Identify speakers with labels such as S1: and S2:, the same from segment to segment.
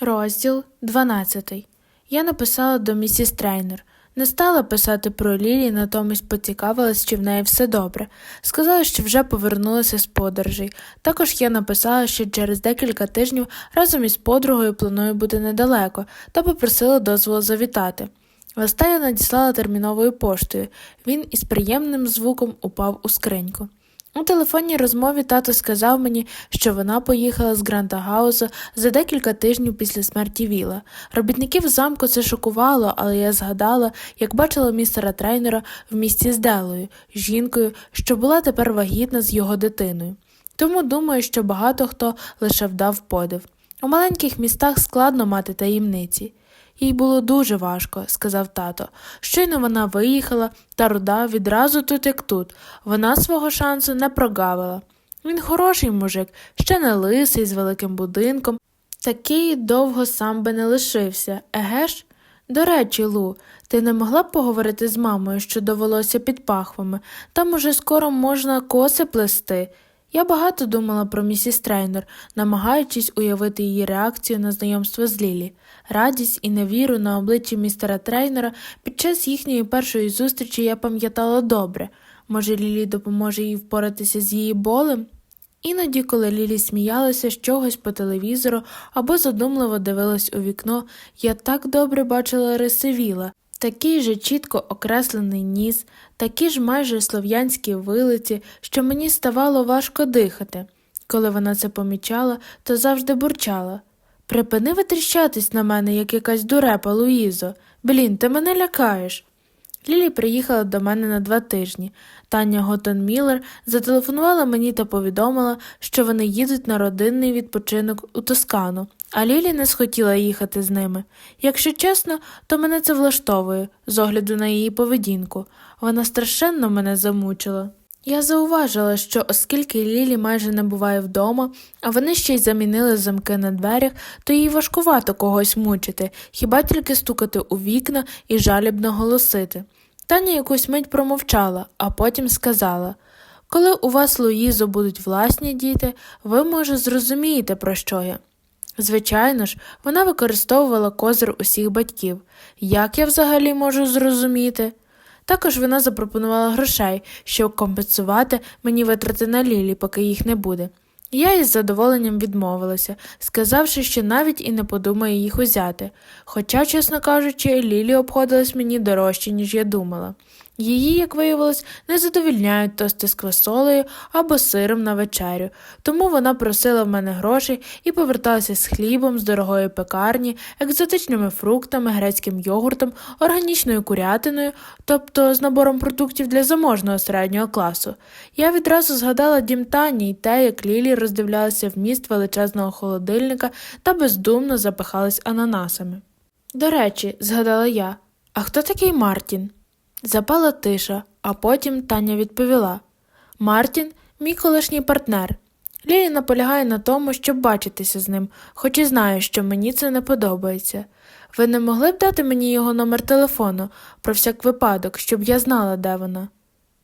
S1: Розділ 12. Я написала до місіс Трейнер. Не стала писати про Лілі, натомість поцікавилась, чи в неї все добре. Сказала, що вже повернулася з подорожей. Також я написала, що через декілька тижнів разом із подругою планую бути недалеко, та попросила дозволу завітати. Листа я надіслала терміновою поштою. Він із приємним звуком упав у скриньку. У телефонній розмові тато сказав мені, що вона поїхала з Гранта Гаузу за декілька тижнів після смерті Віла. Робітників замку це шокувало, але я згадала, як бачила містера трейнера в місті з Делою, жінкою, що була тепер вагітна з його дитиною. Тому думаю, що багато хто лише вдав подив. У маленьких містах складно мати таємниці. Їй було дуже важко, сказав тато. Щойно вона виїхала, та руда відразу тут як тут. Вона свого шансу не прогавила. Він хороший мужик, ще не лисий, з великим будинком. Такий довго сам би не лишився, еге ж? До речі, Лу, ти не могла б поговорити з мамою, що довелося під пахвами, там уже скоро можна коси плести. Я багато думала про місіс Трейнер, намагаючись уявити її реакцію на знайомство з Лілі. Радість і невіру на обличчі містера Трейнера під час їхньої першої зустрічі я пам'ятала добре. Може, Лілі допоможе їй впоратися з її болем? Іноді, коли Лілі сміялася з чогось по телевізору або задумливо дивилась у вікно, я так добре бачила риси Віла, такий же чітко окреслений ніс, такі ж майже слов'янські вилиці, що мені ставало важко дихати. Коли вона це помічала, то завжди бурчала. Припини витріщатись на мене, як якась дурепа, Луїзо. Блін, ти мене лякаєш. Лілі приїхала до мене на два тижні. Таня Готон Міллер зателефонувала мені та повідомила, що вони їдуть на родинний відпочинок у Тоскану, а Лілі не схотіла їхати з ними. Якщо чесно, то мене це влаштовує, з огляду на її поведінку. Вона страшенно мене замучила. Я зауважила, що оскільки Лілі майже не буває вдома, а вони ще й замінили замки на дверях, то їй важкувато когось мучити, хіба тільки стукати у вікна і жалібно голосити. Таня якусь мить промовчала, а потім сказала Коли у вас, Луїзо, будуть власні діти, ви, може, зрозумієте, про що я. Звичайно ж, вона використовувала козир усіх батьків. Як я взагалі можу зрозуміти? Також вона запропонувала грошей, щоб компенсувати мені витрати на лілі, поки їх не буде. Я із задоволенням відмовилася, сказавши, що навіть і не подумаю їх узяти. Хоча, чесно кажучи, Лілі обходилась мені дорожче, ніж я думала. Її, як виявилось, не задовільняють тости з квасолею або сиром на вечерю, тому вона просила в мене грошей і поверталася з хлібом з дорогої пекарні, екзотичними фруктами, грецьким йогуртом, органічною курятиною, тобто з набором продуктів для заможного середнього класу. Я відразу згадала дім Тані й те, як Лілі роздивлялася вміст величезного холодильника та бездумно запихалась ананасами. До речі, згадала я, а хто такий Мартін? Запала тиша, а потім Таня відповіла Мартін, мій колишній партнер. Лілі наполягає на тому, щоб бачитися з ним, хоч і знає, що мені це не подобається. Ви не могли б дати мені його номер телефону про всяк випадок, щоб я знала, де вона?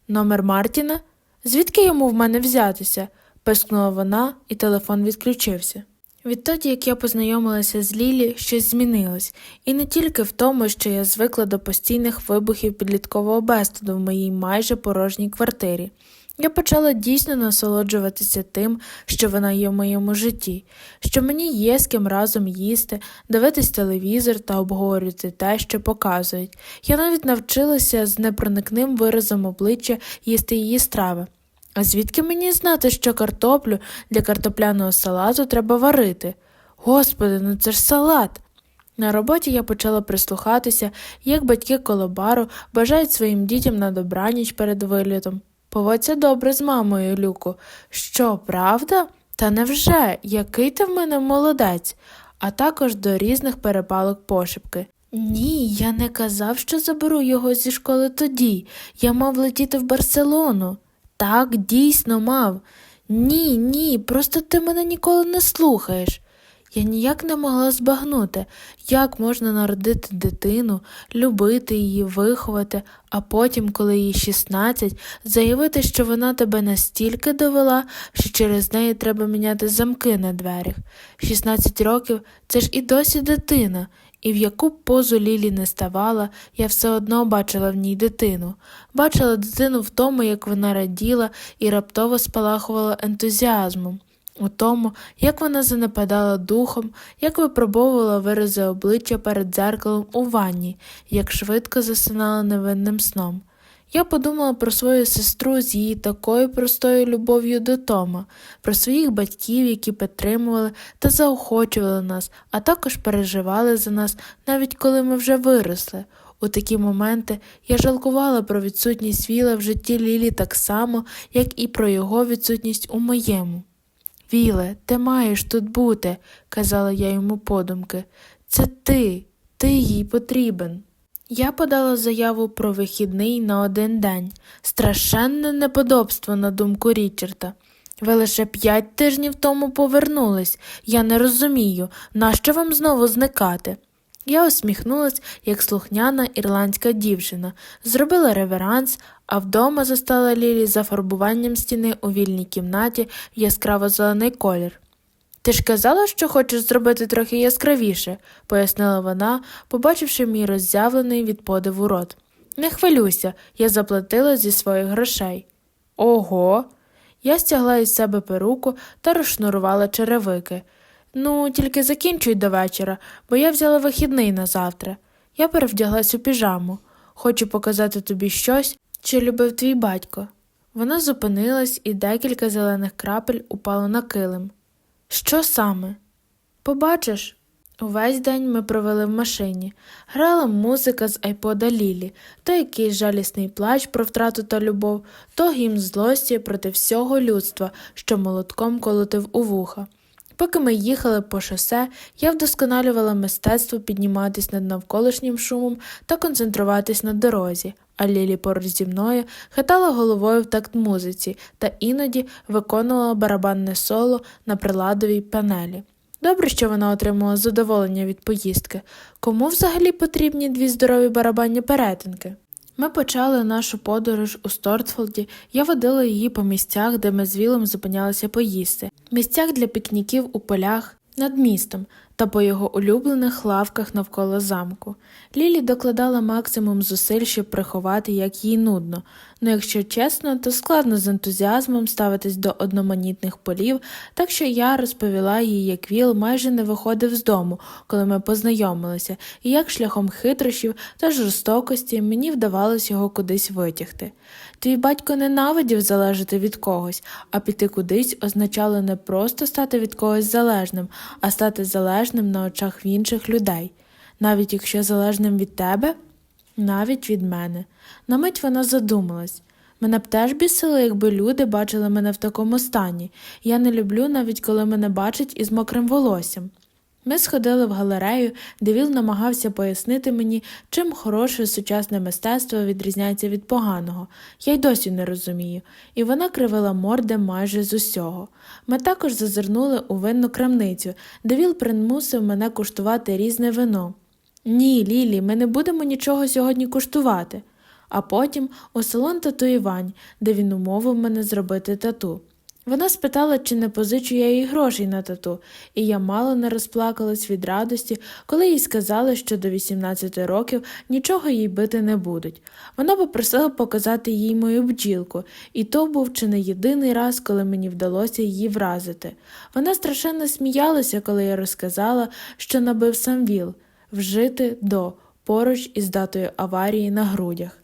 S1: Номер Мартіна? Звідки йому в мене взятися? пискнула вона, і телефон відключився. Відтоді, як я познайомилася з Лілі, щось змінилось, і не тільки в тому, що я звикла до постійних вибухів підліткового безстуду в моїй майже порожній квартирі. Я почала дійсно насолоджуватися тим, що вона є в моєму житті, що мені є з ким разом їсти, дивитись телевізор та обговорювати те, що показують. Я навіть навчилася з непроникним виразом обличчя їсти її страви. А звідки мені знати, що картоплю для картопляного салату треба варити? Господи, ну це ж салат. На роботі я почала прислухатися, як батьки колобару бажають своїм дітям на добраніч перед вилітом. Поводься добре з мамою, Люку. Що, правда? Та невже? Який ти в мене молодець? А також до різних перепалок пошепки. Ні, я не казав, що заберу його зі школи тоді. Я мав летіти в Барселону. Так, дійсно мав. Ні, ні, просто ти мене ніколи не слухаєш. Я ніяк не могла збагнути, як можна народити дитину, любити її, виховати, а потім, коли їй 16, заявити, що вона тебе настільки довела, що через неї треба міняти замки на дверях. 16 років це ж і досі дитина, і в яку позу Лілі не ставала, я все одно бачила в ній дитину. Бачила дитину в тому, як вона раділа і раптово спалахувала ентузіазмом. У тому, як вона занепадала духом, як випробовувала вирази обличчя перед дзеркалом у ванні, як швидко засинала невинним сном. Я подумала про свою сестру з її такою простою любов'ю до Тома, про своїх батьків, які підтримували та заохочували нас, а також переживали за нас, навіть коли ми вже виросли. У такі моменти я жалкувала про відсутність Віла в житті Лілі так само, як і про його відсутність у моєму. Віле, ти маєш тут бути, казала я йому подумки. Це ти, ти їй потрібен. Я подала заяву про вихідний на один день. Страшенне неподобство на думку Річарда. Ви лише п'ять тижнів тому повернулись. Я не розумію, нащо вам знову зникати? Я усміхнулась, як слухняна ірландська дівчина, зробила реверанс, а вдома застала Лілі за фарбуванням стіни у вільній кімнаті в яскраво-зелений колір. Ти ж казала, що хочеш зробити трохи яскравіше, пояснила вона, побачивши мій роззявлений від подиву рот. Не хвилюйся, я заплатила зі своїх грошей. Ого. Я стягла із себе перуку та розшнурувала черевики. Ну, тільки закінчуй до вечора, бо я взяла вихідний на завтра. Я перевдяглась у піжаму. Хочу показати тобі щось, що любив твій батько. Вона зупинилась, і декілька зелених крапель упало на килим. Що саме? Побачиш. Увесь день ми провели в машині. Грала музика з айпода Лілі, то якийсь жалісний плач про втрату та любов, то гімн злості проти всього людства, що молотком колотив у вуха. Поки ми їхали по шосе, я вдосконалювала мистецтво підніматись над навколишнім шумом та концентруватись на дорозі, а Лілі поруч зі мною хитала головою в такт музиці та іноді виконувала барабанне соло на приладовій панелі. Добре, що вона отримала задоволення від поїздки. Кому взагалі потрібні дві здорові барабанні перетинки? Ми почали нашу подорож у Стортфолді, я водила її по місцях, де ми з Вілом зупинялися поїсти, місцях для пікніків у полях над містом та по його улюблених лавках навколо замку. Лілі докладала максимум зусиль, щоб приховати, як їй нудно, ну якщо чесно, то складно з ентузіазмом ставитись до одноманітних полів, так що я розповіла їй, як Віл майже не виходив з дому, коли ми познайомилися, і як шляхом хитрощів та жорстокості мені вдавалось його кудись витягти. Твій батько ненавидів залежати від когось, а піти кудись означало не просто стати від когось залежним, а стати залежним на очах в інших людей. Навіть якщо залежним від тебе, навіть від мене. На мить вона задумалась. Мене б теж бісило, якби люди бачили мене в такому стані. Я не люблю навіть коли мене бачать із мокрим волоссям. Ми сходили в галерею, де Віл намагався пояснити мені, чим хороше сучасне мистецтво відрізняється від поганого. Я й досі не розумію, і вона кривила морди майже з усього. Ми також зазирнули у винну крамницю, де Віл примусив мене куштувати різне вино. Ні, Лілі, ми не будемо нічого сьогодні куштувати. А потім у салон татуювань, де він умовив мене зробити тату. Вона спитала, чи не позичу я їй грошей на тату, і я мало не розплакалась від радості, коли їй сказали, що до 18 років нічого їй бити не будуть. Вона попросила показати їй мою бджілку, і то був чи не єдиний раз, коли мені вдалося її вразити. Вона страшенно сміялася, коли я розказала, що набив сам віл, вжити до поруч із датою аварії на грудях.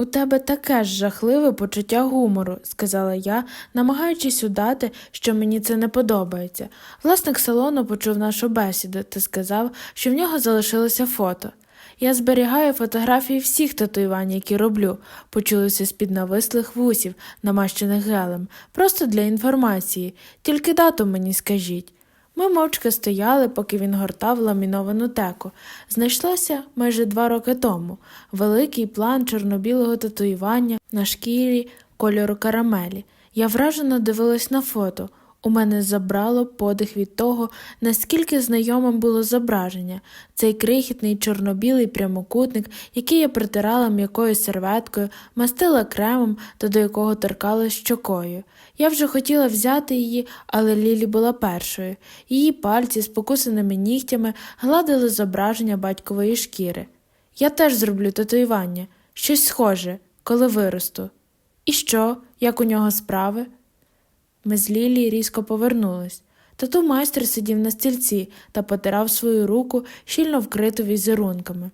S1: У тебе таке ж жахливе почуття гумору, сказала я, намагаючись удати, що мені це не подобається. Власник салону почув нашу бесіду та сказав, що в нього залишилося фото. Я зберігаю фотографії всіх татуювань, які роблю, почулося з-під навислих вусів, намащених гелем, просто для інформації, тільки дату мені скажіть. Ми мовчки стояли, поки він гортав ламіновану теку. Знайшлося майже два роки тому великий план чорно-білого татуювання на шкірі кольору карамелі. Я вражено дивилась на фото. У мене забрало подих від того, наскільки знайомим було зображення, цей крихітний чорно-білий прямокутник, який я притирала м'якою серветкою, мастила кремом та до якого торкалась щокою. Я вже хотіла взяти її, але Лілі була першою. Її пальці з покусаними нігтями гладили зображення батькової шкіри. Я теж зроблю татуювання, щось схоже, коли виросту. І що, як у нього справи? Ми з Лілії різко повернулись. Тату майстер сидів на стільці та потирав свою руку, щільно вкриту візерунками.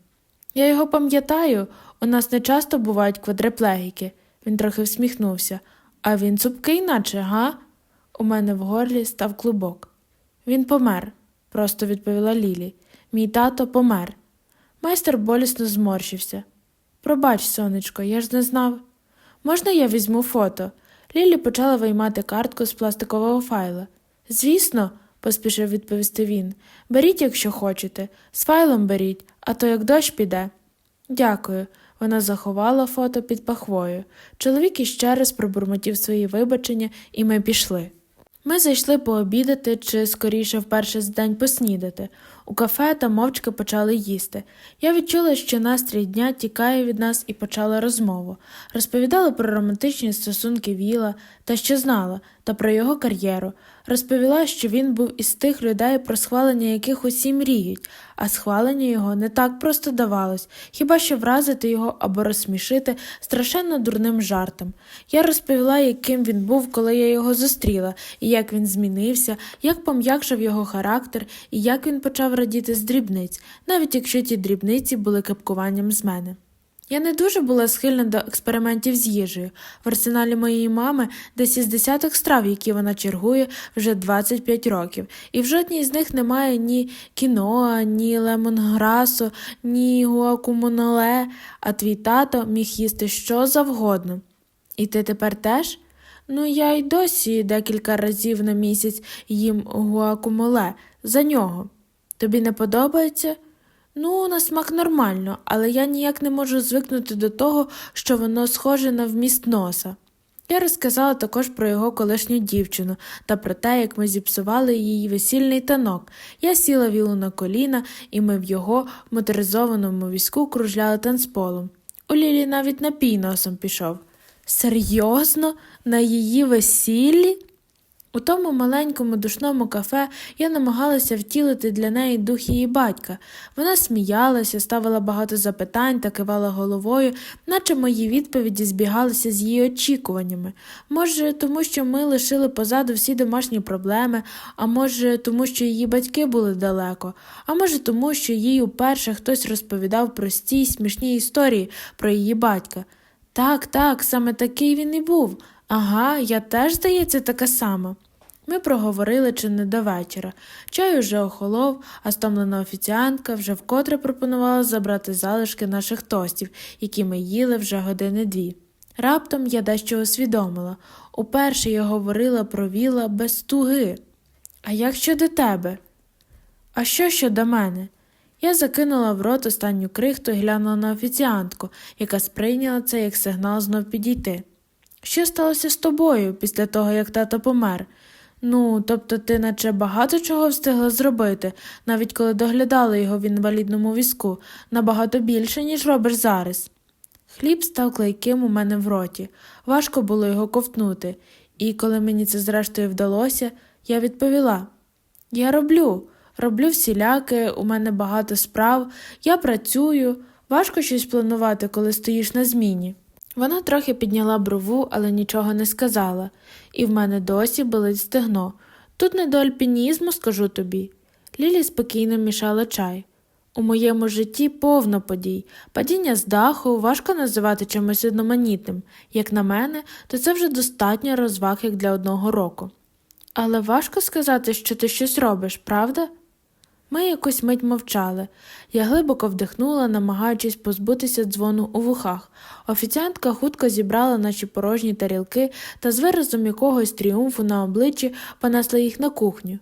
S1: Я його пам'ятаю, у нас не часто бувають квадриплегіки. Він трохи всміхнувся. А він цупкий, наче, га? У мене в горлі став клубок. Він помер, просто відповіла Лілі. Мій тато помер. Майстер болісно зморщився. Пробач, сонечко, я ж не знав. Можна я візьму фото? Лілі почала виймати картку з пластикового файла. Звісно, поспішив відповісти він. Беріть, якщо хочете, з файлом беріть, а то як дощ піде. Дякую. Вона заховала фото під пахвою. Чоловік іще раз пробурмотів свої вибачення, і ми пішли. Ми зайшли пообідати чи, скоріше, вперше з день поснідати. У кафе та мовчки почали їсти. Я відчула, що настрій дня тікає від нас і почала розмову. Розповідала про романтичні стосунки Віла та що знала, та про його кар'єру. Розповіла, що він був із тих людей, про схвалення яких усі мріють, а схвалення його не так просто давалось, хіба що вразити його або розсмішити страшенно дурним жартом. Я розповіла, яким він був, коли я його зустріла, і як він змінився, як пом'якшав його характер, і як він почав радіти з дрібниць, навіть якщо ті дрібниці були кепкуванням з мене. Я не дуже була схильна до експериментів з їжею. В арсеналі моєї мами десь із десяток страв, які вона чергує вже 25 років, і в жодній з них немає ні кіноа, ні лемонграсу, ні гуакумоноле, а твій тато міг їсти що завгодно. І ти тепер теж? Ну, я й досі декілька разів на місяць їм гуакумоле за нього. Тобі не подобається? Ну, на смак нормально, але я ніяк не можу звикнути до того, що воно схоже на вміст носа. Я розказала також про його колишню дівчину та про те, як ми зіпсували її весільний танок. Я сіла вілу на коліна, і ми в його моторизованому візку кружляли танцполом. У Лілі навіть напій носом пішов. Серйозно? На її весіллі? У тому маленькому душному кафе я намагалася втілити для неї дух її батька. Вона сміялася, ставила багато запитань та кивала головою, наче мої відповіді збігалися з її очікуваннями. Може, тому що ми лишили позаду всі домашні проблеми, а може, тому що її батьки були далеко, а може, тому що їй уперше хтось розповідав прості й смішні історії про її батька. Так, так, саме такий він і був. Ага, я теж, здається, така сама. Ми проговорили чи не до вечора. Чай уже охолов, а стомлена офіціантка вже вкотре пропонувала забрати залишки наших тостів, які ми їли вже години дві. Раптом я дещо усвідомила. Уперше я говорила про віла без туги. А як щодо тебе? А що щодо мене? Я закинула в рот останню крихту і глянула на офіціантку, яка сприйняла це як сигнал знов підійти. Що сталося з тобою після того, як тато помер? Ну, тобто ти наче багато чого встигла зробити, навіть коли доглядала його в інвалідному візку, набагато більше, ніж робиш зараз. Хліб став клейким у мене в роті, важко було його ковтнути, і коли мені це зрештою вдалося, я відповіла Я роблю, роблю всіляке, у мене багато справ, я працюю, важко щось планувати, коли стоїш на зміні. Вона трохи підняла брову, але нічого не сказала, і в мене досі болить стегно. Тут не до альпінізму, скажу тобі. Лілі спокійно мішала чай. У моєму житті повно подій. Падіння з даху важко називати чимось одноманітним. Як на мене, то це вже достатньо розваг як для одного року. Але важко сказати, що ти щось робиш, правда? Ми якусь мить мовчали. Я глибоко вдихнула, намагаючись позбутися дзвону у вухах. Офіціантка хутко зібрала наші порожні тарілки та з виразом якогось тріумфу на обличчі понесла їх на кухню.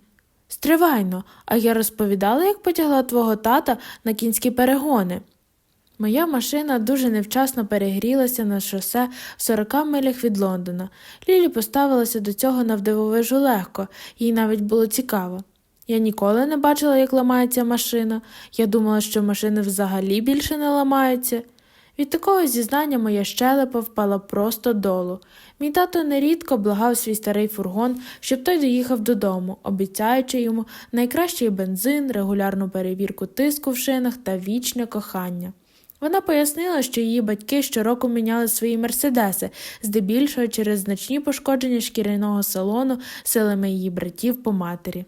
S1: Стривайно, а я розповідала, як потягла твого тата на кінські перегони. Моя машина дуже невчасно перегрілася на шосе в 40 милях від Лондона. Лілі поставилася до цього навдивовижу легко, їй навіть було цікаво. Я ніколи не бачила, як ламається машина. Я думала, що машини взагалі більше не ламаються. Від такого зізнання моя щелепа впала просто долу. Мій тато нерідко благав свій старий фургон, щоб той доїхав додому, обіцяючи йому найкращий бензин, регулярну перевірку тиску в шинах та вічне кохання. Вона пояснила, що її батьки щороку міняли свої мерседеси, здебільшого через значні пошкодження шкіряного салону силами її братів по матері.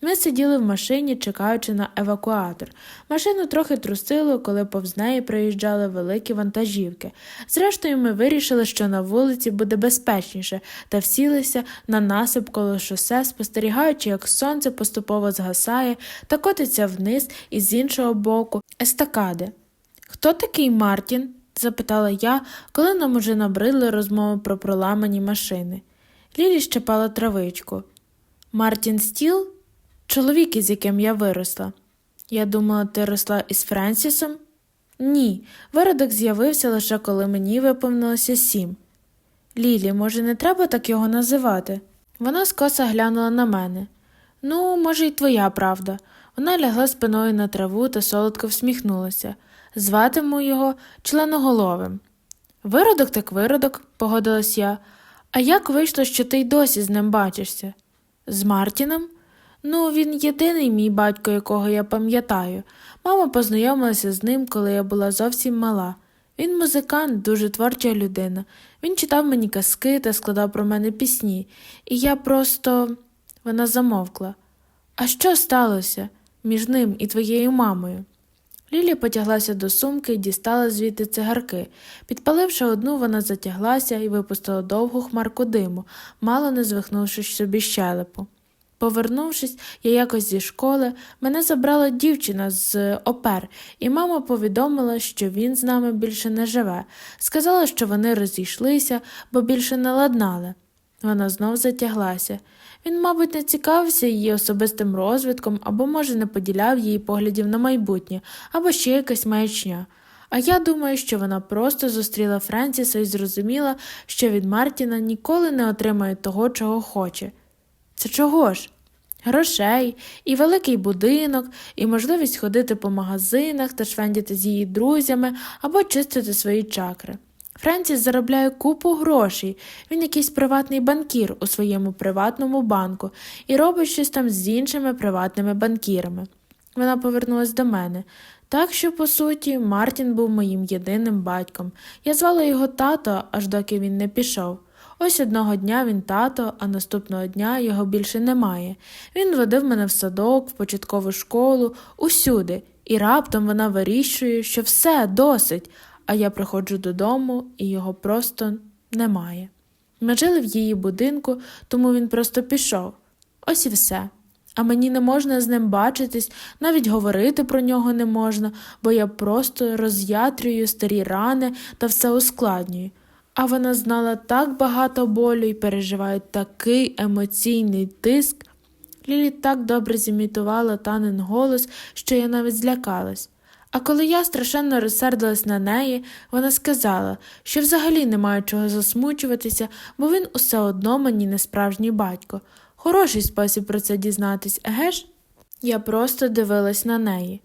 S1: Ми сиділи в машині, чекаючи на евакуатор. Машину трохи трусило, коли повз неї проїжджали великі вантажівки. Зрештою, ми вирішили, що на вулиці буде безпечніше, та всілися на насип коло шосе, спостерігаючи, як сонце поступово згасає та котиться вниз і з іншого боку естакади. Хто такий Мартін? запитала я, коли нам уже набридли розмови про проламані машини. Лілі щепала травичку. Мартін Стіл? Чоловік, із яким я виросла. Я думала, ти росла із Френсісом? Ні, виродок з'явився лише коли мені виповнилося сім. Лілі, може, не треба так його називати? Вона скоса глянула на мене. Ну, може, й твоя правда. Вона лягла спиною на траву та солодко всміхнулася. Зватиму його членоголовим. Виродок так виродок, погодилась я. А як вийшло, що ти й досі з ним бачишся? З Мартіном? Ну, він єдиний мій батько, якого я пам'ятаю. Мама познайомилася з ним, коли я була зовсім мала. Він музикант, дуже творча людина. Він читав мені казки та складав про мене пісні, і я просто. Вона замовкла. А що сталося між ним і твоєю мамою? Лілі потяглася до сумки і дістала звідти цигарки. Підпаливши одну, вона затяглася і випустила довгу хмарку диму, мало не звихнувши собі щелепу. Повернувшись, я якось зі школи, мене забрала дівчина з опер, і мама повідомила, що він з нами більше не живе. Сказала, що вони розійшлися, бо більше не ладнали. Вона знов затяглася. Він, мабуть, не цікавився її особистим розвитком або, може, не поділяв її поглядів на майбутнє, або ще якась маячня. А я думаю, що вона просто зустріла Френсіса і зрозуміла, що від Мартіна ніколи не отримає того, чого хоче. Це чого ж? Грошей, і великий будинок, і можливість ходити по магазинах та швендіти з її друзями або чистити свої чакри. Френсіс заробляє купу грошей, він якийсь приватний банкір у своєму приватному банку і робить щось там з іншими приватними банкірами. Вона повернулась до мене. Так що, по суті, Мартін був моїм єдиним батьком. Я звала його тато, аж доки він не пішов. Ось одного дня він тато, а наступного дня його більше немає. Він водив мене в садок, в початкову школу, усюди, і раптом вона вирішує, що все досить, а я приходжу додому, і його просто немає. Ми жили в її будинку, тому він просто пішов. Ось і все. А мені не можна з ним бачитись, навіть говорити про нього не можна, бо я просто роз'ятрюю старі рани та все ускладнюю. А вона знала так багато болю і переживає такий емоційний тиск. Лілі так добре зімітувала танин голос, що я навіть злякалась. А коли я страшенно розсердилась на неї, вона сказала, що взагалі немає чого засмучуватися, бо він усе одно мені не справжній батько. Хороший спосіб про це дізнатись, еге ж? Я просто дивилась на неї.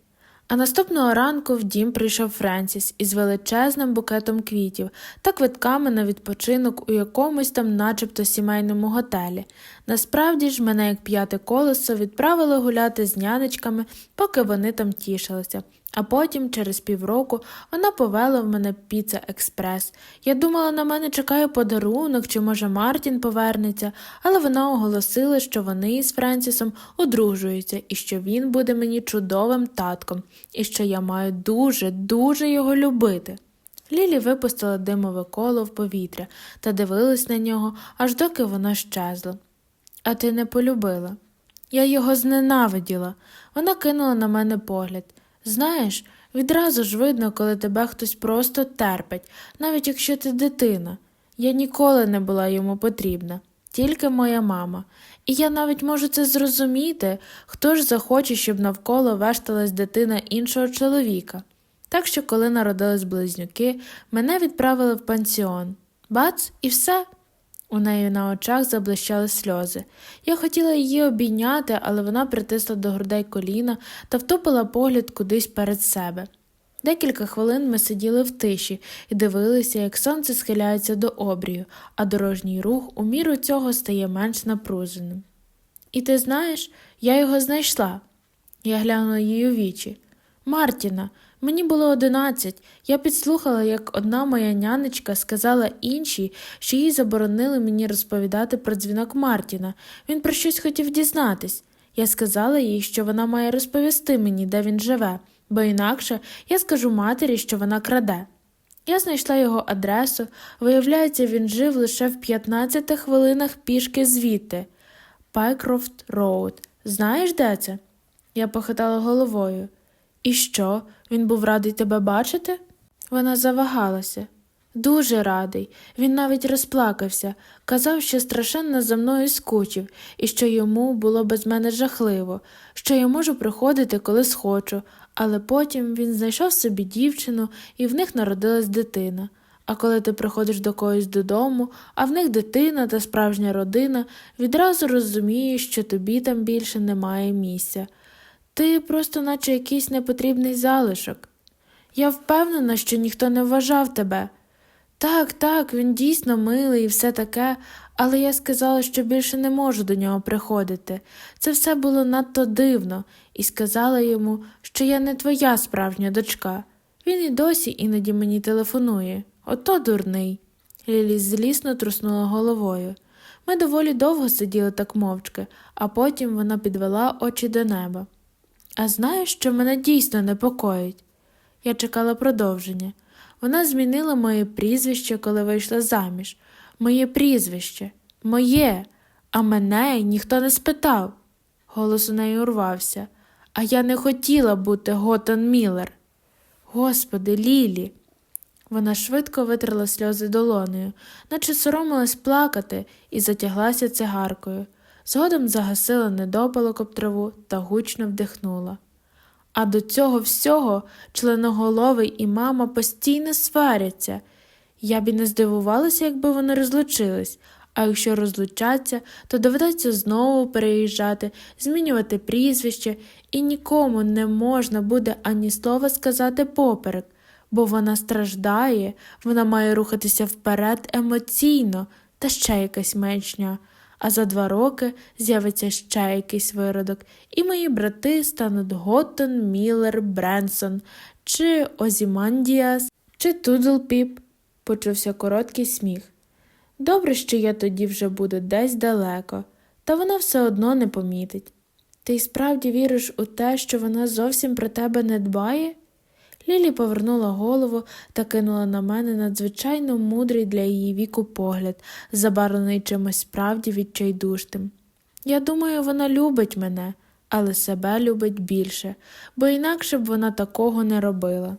S1: А наступного ранку в дім прийшов Френсіс із величезним букетом квітів та квитками на відпочинок у якомусь там, начебто, сімейному готелі. Насправді ж, мене, як п'яте колесо, відправили гуляти з нянечками, поки вони там тішилися. А потім, через півроку, вона повела в мене піца експрес. Я думала, на мене чекає подарунок, чи, може, Мартін повернеться, але вона оголосила, що вони із Френсісом одружуються і що він буде мені чудовим татком, і що я маю дуже, дуже його любити. Лілі випустила димове коло в повітря та дивилась на нього, аж доки воно щезло. А ти не полюбила. Я його зненавиділа. Вона кинула на мене погляд. Знаєш, відразу ж видно, коли тебе хтось просто терпить, навіть якщо ти дитина. Я ніколи не була йому потрібна, тільки моя мама. І я навіть можу це зрозуміти, хто ж захоче, щоб навколо вешталась дитина іншого чоловіка. Так що, коли народились близнюки, мене відправили в пансіон. Бац, і все. У неї на очах заблищали сльози. Я хотіла її обійняти, але вона притисла до грудей коліна та втупила погляд кудись перед себе. Декілька хвилин ми сиділи в тиші і дивилися, як сонце схиляється до обрію, а дорожній рух у міру цього стає менш напруженим. І ти знаєш, я його знайшла. Я глянула їй у вічі. Мартіна, мені було одинадцять. Я підслухала, як одна моя нянечка сказала іншій, що їй заборонили мені розповідати про дзвінок Мартіна. Він про щось хотів дізнатись. Я сказала їй, що вона має розповісти мені, де він живе, бо інакше я скажу матері, що вона краде. Я знайшла його адресу, виявляється, він жив лише в 15 хвилинах пішки звідти. Пайкрофт Роуд. Знаєш, де це? Я похитала головою. І що? Він був радий тебе бачити? Вона завагалася. Дуже радий. Він навіть розплакався, казав, що страшенно за мною скучив, і що йому було без мене жахливо, що я можу приходити, коли схочу, але потім він знайшов собі дівчину, і в них народилась дитина. А коли ти приходиш до когось додому, а в них дитина та справжня родина, відразу розумієш, що тобі там більше немає місця. Ти просто наче якийсь непотрібний залишок. Я впевнена, що ніхто не вважав тебе. Так, так, він дійсно милий і все таке, але я сказала, що більше не можу до нього приходити. Це все було надто дивно, і сказала йому, що я не твоя справжня дочка. Він і досі іноді мені телефонує. Ото дурний. Лілі злісно труснула головою. Ми доволі довго сиділи так мовчки, а потім вона підвела очі до неба. А знаєш, що мене дійсно непокоїть? Я чекала продовження. Вона змінила моє прізвище, коли вийшла заміж. Моє прізвище, моє, а мене ніхто не спитав. Голос у неї урвався. А я не хотіла бути Готон Міллер. Господи, Лілі. Вона швидко витерла сльози долонею, наче соромилась плакати, і затяглася цигаркою. Згодом загасила недопалок об траву та гучно вдихнула. А до цього всього членоголовий і мама постійно сваряться. Я б і не здивувалася, якби вони розлучились, а якщо розлучаться, то доведеться знову переїжджати, змінювати прізвище, і нікому не можна буде ані слова сказати поперек, бо вона страждає, вона має рухатися вперед емоційно та ще якась меншня. А за два роки з'явиться ще якийсь виродок, і мої брати стануть Готтон, Міллер, Бренсон, чи Озімандіас, чи Тудлпіп. Почувся короткий сміх. Добре, що я тоді вже буду десь далеко, та вона все одно не помітить. Ти справді віриш у те, що вона зовсім про тебе не дбає? Лілі повернула голову та кинула на мене надзвичайно мудрий для її віку погляд, забарвлений чимось справді відчайдушним. Я думаю, вона любить мене, але себе любить більше, бо інакше б вона такого не робила.